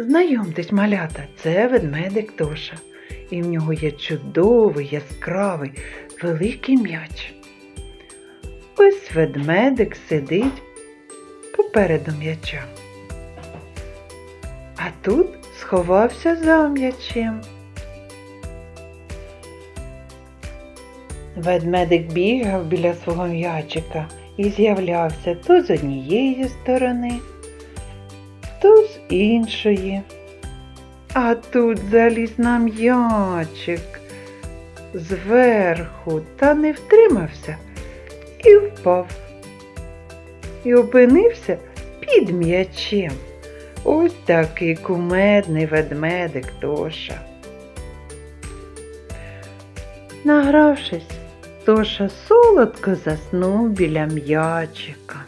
Знайомтесь, малята, це ведмедик Тоша. І в нього є чудовий, яскравий, великий м'яч. Ось ведмедик сидить попереду м'яча. А тут сховався за м'ячем. Ведмедик бігав біля свого м'ячика і з'являвся то з однієї сторони, іншої. А тут заліз на м'ячик зверху та не втримався і впав. І опинився під м'ячем. Ось такий кумедний ведмедик Тоша. Награвшись, Тоша солодко заснув біля м'ячика.